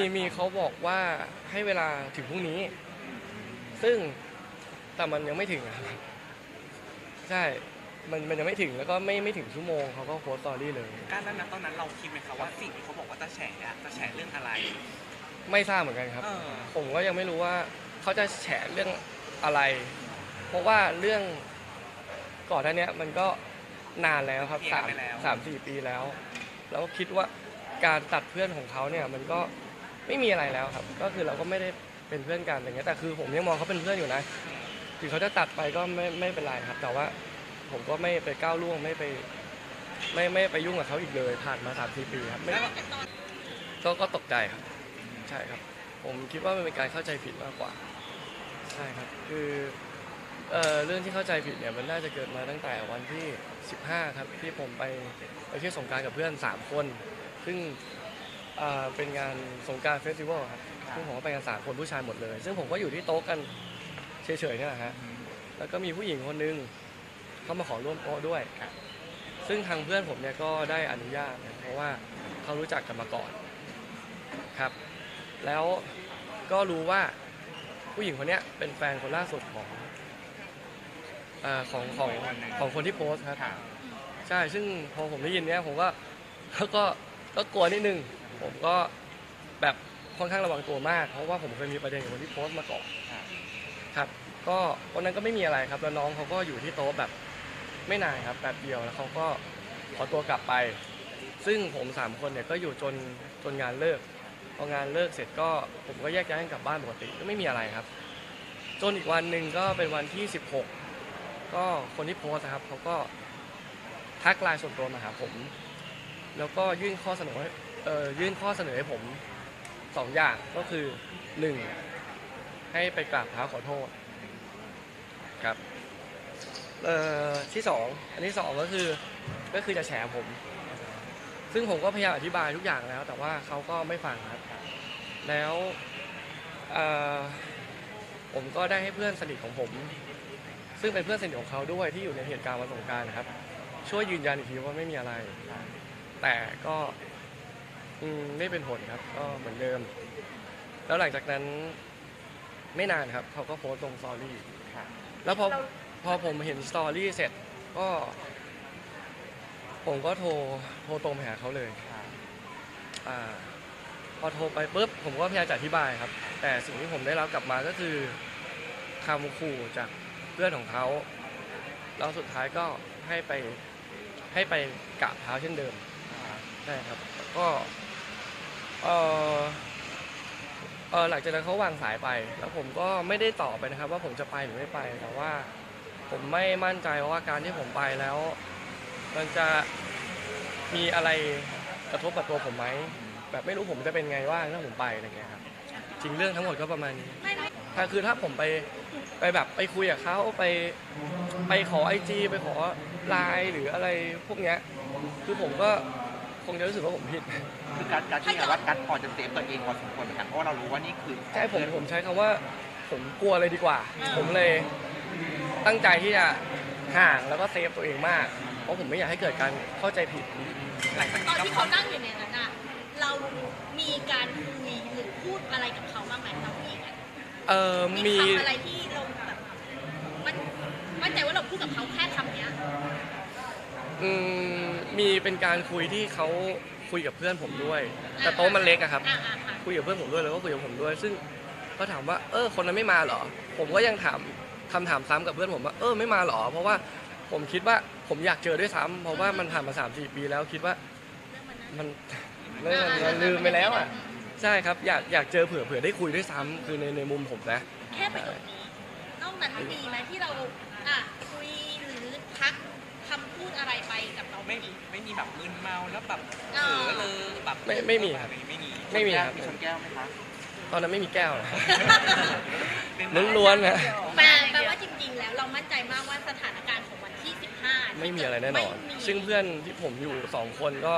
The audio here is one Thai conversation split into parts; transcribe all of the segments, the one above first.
มีมีเขาบอกว่าให้เวลาถึงพรุ่งนี้ ซึ่งแต่มันยังไม่ถึงอะครับใช่ มันมันยังไม่ถึงแล้วก็ไม่ไม่ถึงชั่วโมงเขาก็โพสต์สตอรี่เลย การนั้นนะตอนนั้นเราคิดไหมครับว่าสิ่งที่เขาบอกว่าจะแฉอะจะแฉเรื่องอะไร ไม่ทราบเหมือนกันครับ เออ ผมก็ยังไม่รู้ว่าเขาจะแฉเรื่องอะไร เพราะว่าเรื่องก่อนหน้าเนี้ยมันก็นานแล้วครับสามสามสี่ปีแล้ว แล้วคิดว่าการตัดเพื่อนของเขาเนี่ยมันก็ ไม่มีอะไรแล้วครับ ก็คือเราก็ไม่ได้เป็นเพื่อนกันอย่างเงี้ยแต่คือผมยังมองเขาเป็นเพื่อนอยู่นะถึงเขาจะตัดไปก็ไม่ไม่เป็นไรครับ แต่ว่าผมก็ไม่ไปก้าวล่วงไม่ไป ไม่ไม่ไปยุ่งกับเขาอีกเลยผ่านมาสามสี่ปีครับไม่ก็ก็ตกใจครับ ใช่ครับ ผมคิดว่ามันเป็นการเข้าใจผิดมากกว่า ใช่ครับ คือเอ่อเรื่องที่เข้าใจผิดเนี่ยมันน่าจะเกิดมาตั้งแต่วันที่ 15 ครับที่ผมไปไปเที่ยวสงกรารกับเพื่อน 3 คน ซึ่ง เอ่อเป็นงานสงกรารเฟสติวัลครับซึ่งผมก็ไปกันสามคนผู้ชายหมดเลย ซึ่งผมก็อยู่ที่โต๊ะกันเฉยๆเนี่ยแหละฮะ แล้วก็มีผู้หญิงคนนึงเข้ามาขอร่วมโต๊ะด้วยซึ่งทางเพื่อนผมเนี่ยก็ได้อนุญาตนะเพราะว่าเขารู้จักกันมาก่อนครับ แล้วก็รู้ว่าผู้หญิงคนเนี้ยเป็นแฟนคนล่าสุดของเอ่อของของของคนที่โพสต์ครับ ค่ะ ใช่ ซึ่งพอผมได้ยินเนี้ยผมก็ก็ก็กลัวนิดนึง ผมก็แบบค่อนข้างระวังตัวมาก เพราะว่าผมเคยมีประเด็นกับคนที่โพสต์มาก่อนครับ ก็วันนั้นก็ไม่มีอะไรครับ แล้วน้องเขาก็อยู่ที่โต๊ะแบบไม่นานครับแบบเดียวแล้วเขาก็ขอตัวกลับไป ซึ่งผมสามคนเนี่ยก็อยู่จนจนงานเลิกพองานเลิกเสร็จก็ผมก็แยกย้ายกันกลับบ้านปกติก็ไม่มีอะไรครับ จนอีกวันหนึ่งก็เป็นวันที่ 16 ก็คนที่โพสต์นะครับเขาก็ทักไลน์ส่วนตัวมาหาผม แล้วก็ยื่นข้อเสนอให้ เอ่อยื่นข้อเสนอให้ผมสองอย่างก็คือหนึ่งให้ไปกราบเท้าขอโทษครับเอ่อที่สองอันที่สองก็คือก็คือจะแฉผม ซึ่งผมก็พยายามอธิบายทุกอย่างแล้ว แต่ว่าเขาก็ไม่ฟังครับ แล้วเอ่อผมก็ได้ให้เพื่อนสนิทของผม ซึ่งเป็นเพื่อนสนิทของเขาด้วยที่อยู่ในเหตุการณ์วันสงกรารนะครับ ช่วยยืนยันอีกทีว่าไม่มีอะไร แต่ก็ อืมไม่เป็นผลครับก็เหมือนเดิม แล้วหลังจากนั้นไม่นานครับ เขาก็โพสต์ลงสตอรี่ค่ะ แล้วพอพอผมเห็นสตอรี่เสร็จก็ ผมก็โทรโทรตรงไปหาเขาเลย ค่ะอาพอโทรไปปุ๊บผมก็พยายามจะอธิบายครับ แต่สิ่งที่ผมได้รับกลับมาก็คือคำขู่จากเพื่อนของเขาแล้วสุดท้ายก็ให้ไปให้ไปกราบเท้าเช่นเดิมใช่ครับแล้วก็ เออเออหลังจากนั้นเขาวางสายไป แล้วผมก็ไม่ได้ตอบไปนะครับ ว่าผมจะไปหรือไม่ไป แต่ว่าผมไม่มั่นใจว่าการที่ผมไปแล้ว มันจะมีอะไรกระทบกับตัวผมไหมแบบไม่รู้ผมจะเป็นไงว่างถ้าผมไปอะไรเงี้ยครับจริงเรื่องทั้งหมดก็ประมาณนี้ถ้าคือถ้าผมไปไปแบบไปคุยกับเขาไปไปขอไอจีไปขอไลน์หรืออะไรพวกเนี้ยคือผมก็ คงจะรู้สึกว่าผมผิดคือการการที่ว่าการพอจะเซฟตัวเองพอสมควรเหมือนกันเพราะว่าเรารู้ว่านี่คือใช่ผมผมใช้คำว่า ผมกลัวเลยดีกว่า ผมเลยตั้งใจที่จะห่างแล้วก็เซฟตัวเองมาก เพราะผมไม่อยากให้เกิดการเข้าใจผิด หลังจากตอนนี้ที่เขานั่งอยู่ในนั้นอะเรามีการคุยหรือพูดอะไรกับเขาบ้างไหมน้องผู้หญิงอะเออมีมี คำอะไรที่เราแบบมันมั่นใจว่าเราพูดกับเขาแค่คำเนี้ย อืมมีเป็นการคุยที่เขาคุยกับเพื่อนผมด้วย แต่โต๊ะมันเล็กอะครับ อ่าอ่าค่ะคุยกับเพื่อนผมด้วยแล้วก็คุยกับผมด้วย ซึ่งเขาถามว่า เออ คนนั้นไม่มาเหรอ ผมก็ยังถามคำถามซ้ำกับเพื่อนผมว่า เออ ไม่มาเหรอ เพราะว่าผมคิดว่าผมอยากเจอด้วยซ้ำเพราะว่ามันผ่านมาสามสี่ปีแล้วคิดว่าเรื่องมันนะมันเรื่องมันมันลืมไปแล้วอะใช่ครับ อยากอยากเจอเผื่อเผื่อได้คุยด้วยซ้ำคือในในมุมผมนะ แค่ประโยคนี้นอกนั้นมีไหมที่เราอะคุยหรือทักคำ พูดอะไรไปกับเราไม่ไม่มีแบบมึนเมาแล้วแบบเอเผลออเลยแบบไม่ไม่มีครับ ไม่มีไม่มีครับมีชนแก้วไหมคะตอนนั้นไม่มีแก้วนะเป็นล้วนๆนะแปลแปลว่าจริง ๆ แล้วเรามั่นใจมากว่าสถานการณ์ของวันที่ 15 ไม่มีอะไรแน่นอนไม่มีซึ่งเพื่อนที่ผมอยู่สองคนก็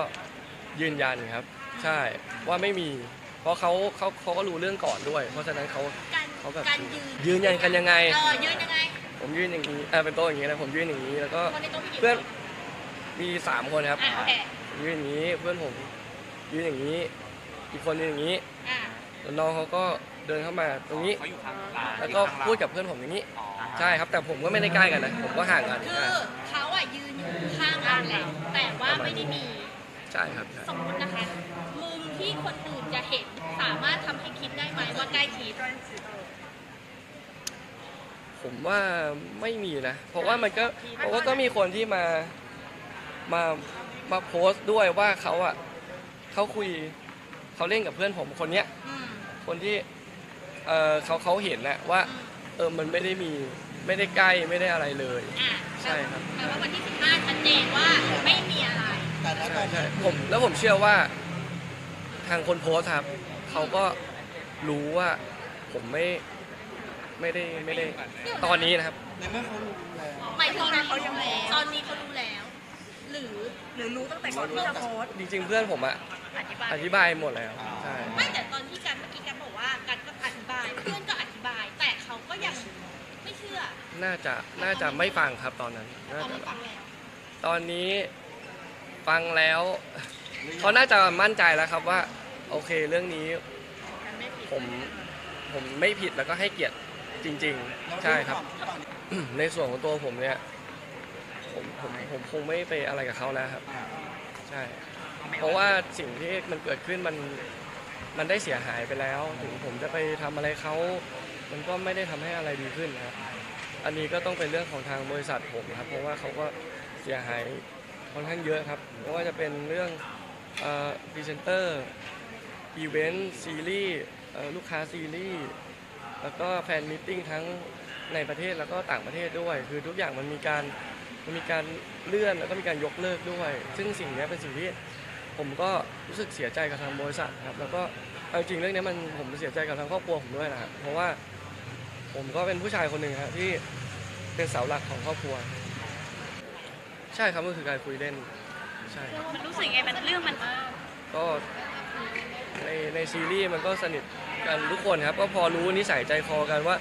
ยืนยันครับ ใช่ว่าไม่มี เพราะเขาเขาเขาก็รู้เรื่องก่อนด้วย เพราะฉะนั้นเขาการเขาแบบการยืนยืนยันกันยังไงเออยืนยังไง ผมยืนอย่างนี้อ่าเป็นโต๊ะอย่างนี้นะผมยืนอย่างนี้ แล้วก็คนในโต๊ะมีกี่เพื่อนคมีสามคนครับอะโอเคผมยืนอย่างนี้เพื่อนผมยืนอย่างนี้ อีกคนยืนอย่างนี้อะแล้วน้องเขาก็เดินเข้ามาตรงนี้ เขาอยู่ข้างร้านแล้วก็อยู่ข้างร้านพูดกับเพื่อนผมอย่างนี้ อ๋อใช่ครับ แต่ผมก็ไม่ได้ใกล้กันนะผมก็ห่างกันคือเขาอะยืนอยู่ข้างเราแหละแต่ว่าไม่ได้มี ใช่ครับใช่สมมตินะคะ มุมที่คนอื่นจะเห็นสามารถทำให้คิดได้ไหมว่าใกล้ชิด ผมว่าไม่มีนะ เพราะว่ามันก็เพราะว่าก็มีคนที่มามามาโพสต์ด้วยว่าเขาอะเขาคุยเขาเล่นกับเพื่อนผมคนเนี้ยอืมคนที่เออเขาเขาเห็นนะว่าอืมเออมันไม่ได้มีไม่ได้ใกล้ไม่ได้อะไรเลย อะใช่ครับ แปลว่าวันที่ 15ชัดเจนว่าไม่มีอะไร แต่ณตใช่อนใช่นี้ผมแล้วผมเชื่อว่าทางคนโพสต์ครับเขาก็รู้ว่าผมไม่ ไม่ได้ไม่ได้ตอนนี้นะครับ ในเมื่อเขารู้แล้วหมายถึงตอนเขายังแล้ว ตอนนี้เขารู้แล้ว หรือหรือรู้ตั้งแต่ก่อนที่จะโพสต์จริง ๆ เพื่อนผมอะอธิบายอธิบายหมดแล้วใช่ไม่แต่ตอนที่กันเมื่อกี้กันบอกว่ากันก็อธิบายเพื่อนก็อธิบาย แต่เขาก็ยังไม่เชื่อน่าจะน่าจะไม่ฟังครับตอนนั้นตน่าอนจะนี้ฟังแล้วตอนนี้ฟังแล้วเขาน่าจะมั่นใจแล้วครับว่า โอเคเรื่องนี้ กันไม่ผิดผมผมไม่ผิดแล้วก็ให้เกียรติ จริงๆ ใช่ครับ ในส่วนของตัวผมเนี่ยผมผมผมคงไม่ไปอะไรกับเขาแล้วครับ ใช่ เพราะว่าสิ่งที่มันเกิดขึ้นมันมันได้เสียหายไปแล้ว ถึงผมจะไปทำอะไรเขามันก็ไม่ได้ทำให้อะไรดีขึ้นนะครับ อันนี้ก็ต้องเป็นเรื่องของทางบริษัทผมครับ เพราะว่าเขาก็เสียหายค่อนข้างเยอะครับไม่ว่าจะเป็นเรื่องพรีเซนเตอร์อีเวนต์ซีรีส์เอ่อลูกค้าซีรีส์ แล้วก็แฟนมิทติ้งทั้งในประเทศแล้วก็ต่างประเทศด้วย คือทุกอย่างมันมีการมันมีการเลื่อนแล้วก็มีการยกเลิกด้วย ซึ่งสิ่งเนี้ยเป็นสิ่งที่ผมก็รู้สึกเสียใจกับทางบริษัทครับ แล้วก็เอาจริงเรื่องเนี้ยมันผมเสียใจกับทางครอบครัวผมด้วยนะครับเพราะว่าผมก็เป็นผู้ชายคนหนึ่งครับที่เป็นเสาหลักของครอบครัว ใช่ครับก็คือการคุยเล่นใช่มันรู้สึกไงมันเรื่องมันก็ในในซีรีส์มันก็สนิท กันทุกคนครับ ก็พอรู้นิสัยใจคอกันว่า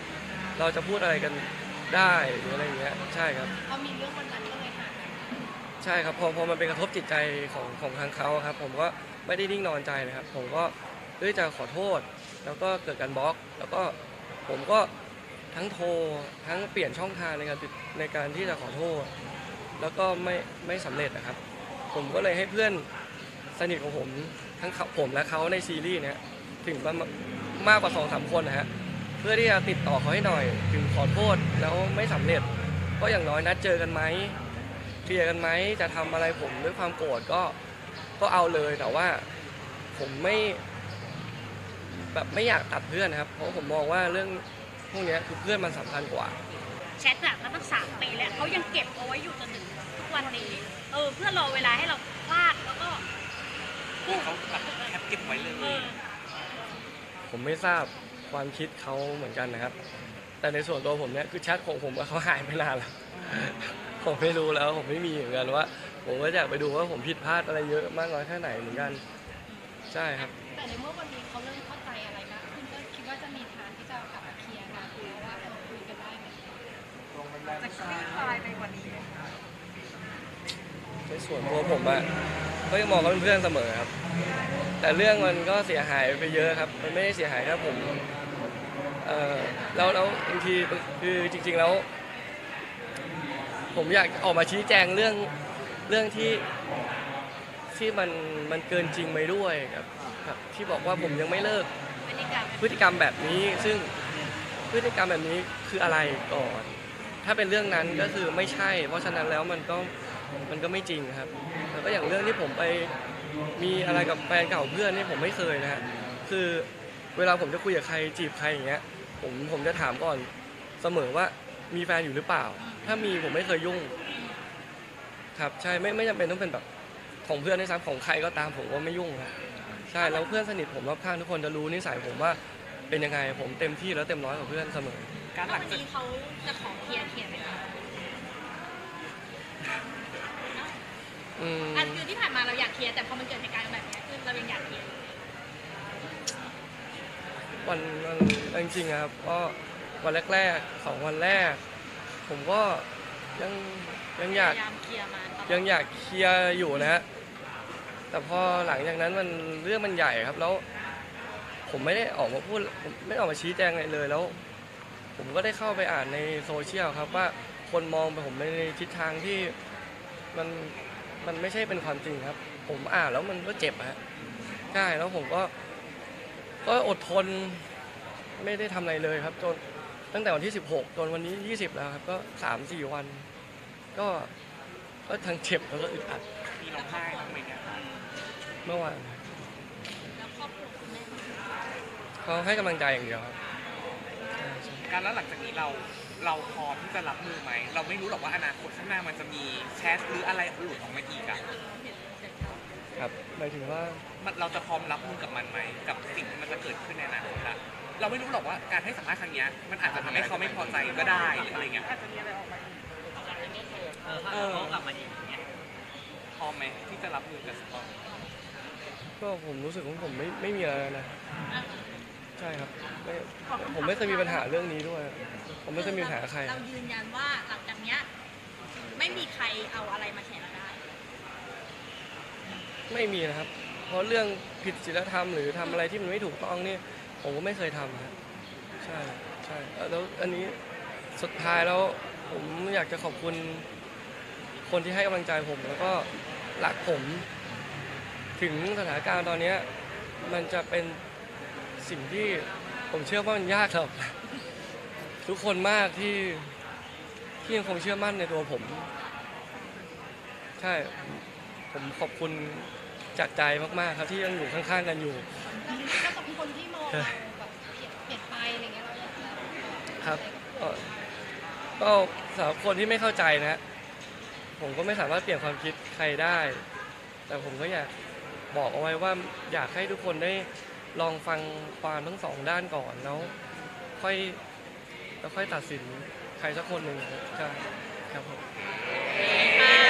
เราจะพูดอะไรกันได้หรืออะไรอย่างเงี้ยใช่ครับ พอมีเรื่องวันนั้นก็เลยห่างกันใช่ครับพอพอมันเป็นกระทบจิตใจของของทางเขาครับ ผมก็ไม่ได้นิ่งนอนใจเลยครับ ผมก็เอ้ยจะขอโทษ แล้วก็เกิดการบล็อก แล้วก็ผมก็ทั้งโทรทั้งเปลี่ยนช่องทางในการติดในการที่จะขอโทษ แล้วก็ไม่ไม่สำเร็จนะครับ ผมก็เลยให้เพื่อนสนิทของผมทั้งเขาผมและเขาในซีรีส์เนี้ยถึงประมาณ มากกว่าสองสามคนนะฮะเพื่อที่จะติดต่อเขาให้หน่อยถึงขอโทษแล้วไม่สำเร็จ ก็อย่างน้อยนัดเจอกันไหมเคลียร์กันไหมจะทำอะไรผมด้วยความโกรธก็ก็เอาเลยแต่ว่าผมไม่แบบไม่อยากตัดเพื่อนนะครับ เพราะผมมองว่าเรื่องพวกเนี้ยคือเพื่อนมันสำคัญกว่าแชทอะมาตั้งสามปีแล้วเขายังเก็บเอาไว้อยู่จนถึงทุกวันนี้ เออ เพื่อรอเวลาให้เราพลาดแล้วก็พูดเขาแบบแคปเก็บไว้เลยเออ ผมไม่ทราบความคิดเขาเหมือนกันนะครับ แต่ในส่วนตัวผมเนี่ยคือแชทของผมกับเขาหายไปนานแล้วผมไม่รู้แล้วผมไม่มีเหมือนกันว่า ผมก็อยากไปดูว่าผมผิดพลาดอะไรเยอะมากน้อยแค่ไหนเหมือนกัน ใช่ครับ แต่ในเมื่อวันนี้เขาเริ่มเข้าใจอะไรมากขึ้นก็คิดว่าจะมีทางที่จะกลับมาเคลียร์กันคุยว่าเออคุยกันได้ไหมจะคลี่คลายไปกว่านี้ไหมคะในส่วนตัวผมอะก็ยังมองเขาเป็นเพื่อนเสมอครับ แต่เรื่องมันก็เสียหายไปเยอะครับ มันไม่ได้เสียหายแค่ผมเออแล้วแล้วบางทีคือจริง ๆแล้ว ผมอยากออกมาชี้แจงเรื่องเรื่องที่ที่มันมันเกินจริงไปด้วยครับครับ ที่บอกว่าผมยังไม่เลิกพฤติกรรมพฤติกรรมแบบนี้ ซึ่งพฤติกรรมแบบนี้คืออะไรก่อน ถ้าเป็นเรื่องนั้นก็คือไม่ใช่ เพราะฉะนั้นแล้วมันก็มันก็ไม่จริงครับ แล้วก็อย่างเรื่องที่ผมไป มีอะไรกับแฟนเก่าเพื่อนนี่ผมไม่เคยนะฮะคือเวลาผมจะคุยกับใครจีบใครอย่างเงี้ยผมผมจะถามก่อนเสมอว่ามีแฟนอยู่หรือเปล่า ถ้ามีผมไม่เคยยุ่ง ครับใช่ไม่ไม่จำเป็นต้องเป็นแบบของเพื่อนในซ้ำของใครก็ตามผมก็ไม่ยุ่งครับใช่แล้วเพื่อนสนิทผมรอบข้างทุกคนจะรู้นิสัยผมว่าเป็นยังไงผมเต็มที่แล้วเต็มร้อยกับเพื่อนเสมอ การหแล้ลัวงวันจากนี้เขาจะขอเคลียร์เคลียร์ไหมคะอืม อันคือที่ผ่านมาเราอยากเคลียร์แต่พอมันเกิดเหตุการณ์แบบเนี้ยคือเรายังอยากเคลียร์อยู่วันวันจริงๆอะครับก็วันแรกๆสองวันแรก ผมก็ยังยังอยากพยายามเคลียร์มาตลอดยังอยากเคลียร์อยู่นะฮะแต่พอหลังจากนั้นมันเรื่องมันใหญ่ครับแล้วผผมไม่ได้ออกมาพูดผมไม่ได้ออกมาชี้แจงอะไรเลยแล้ว ผมก็ได้เข้าไปอ่านในโซเชียลครับว่าคนมองไปผมในทิศทางที่มัน มันไม่ใช่เป็นความจริงครับ ผมอ่านแล้วมันก็เจ็บอะฮะใช่แล้วผมก็ก็อดทนไม่ได้ทำอะไรเลยครับจนตั้งแต่วันที่ 16 จนวันนี้ 20 แล้วครับ ก็ 3-4 วัน ก็ก็ทั้งเจ็บแล้วก็อึดอัดมีร้องไห้บ้างไหมเนี่ยเมื่อวานแล้วครอบครัวคุณแม่เขาให้กำลังใจอย่างเดียวครับใช่ใช่การแล้วหลังจากนี้เรา เราพร้อมที่จะรับมือไหม เราไม่รู้หรอกว่าอนาคตข้างหน้ามันจะมีแชทหรืออะไรหลุดออกมาอีกอะครับหมายถึงว่ามันเราจะพร้อมรับมือกับมันไหมกับสิ่งที่มันจะเกิดขึ้นในอนาคตอะเราไม่รู้หรอกว่าการให้สัมภาษณ์ครั้งเนี้ยมันอาจจะทำให้เขาไม่พอใจก็ได้หรืออะไรเงี้ยอาจจะมีอะไรออกมาอีกเออเขากลับมาอีกเงี้ยพร้อมไหมที่จะรับมือกับสิ่งนี้ก็ผมรู้สึกว่าผมไม่ไม่มีอะไรแล้วนะใช่ครับไม่ ผมไม่เคยมีปัญหาเรื่องนี้ด้วย ผมไม่เคยมีปัญหากับใคร เรายืนยันว่าหลังจากเนี้ยไม่มีใครเอาอะไรมาแฉเราได้ ไม่มีนะครับ เพราะเรื่องผิดศีลธรรมหรือทำอะไรที่มันไม่ถูกต้องนี่ผมก็ไม่เคยทำครับใช่ใช่เอ่อแล้วอันนี้สุดท้ายแล้วผมอยากจะขอบคุณ คนที่ให้กำลังใจผมแล้วก็รักผม ถึงสถานการณ์ตอนเนี้ยมันจะเป็นสิ่งที่ ผมเชื่อว่ามันยากครับ ทุกคนมากที่ที่ยังคงเชื่อมั่นในตัวผม ใช่ ผมขอบคุณจากใจมากๆ ครับที่ยังอยู่ข้างๆกันอยู่แล้วก็กับคนที่มองเราแบบเปลี่ยนเปลี่ยนไปอะไรเงี้ยเราครับก็ก็สำหรับคนที่ไม่เข้าใจนะ ผมก็ไม่สามารถเปลี่ยนความคิดใครได้ แต่ผมก็อยากบอกเอาไว้ว่าอยากให้ทุกคนได้ ลองฟังความทั้งสองด้านก่อนแล้วค่อยแล้วค่อยตัดสินใครสักคนหนึ่งใช่ครับผม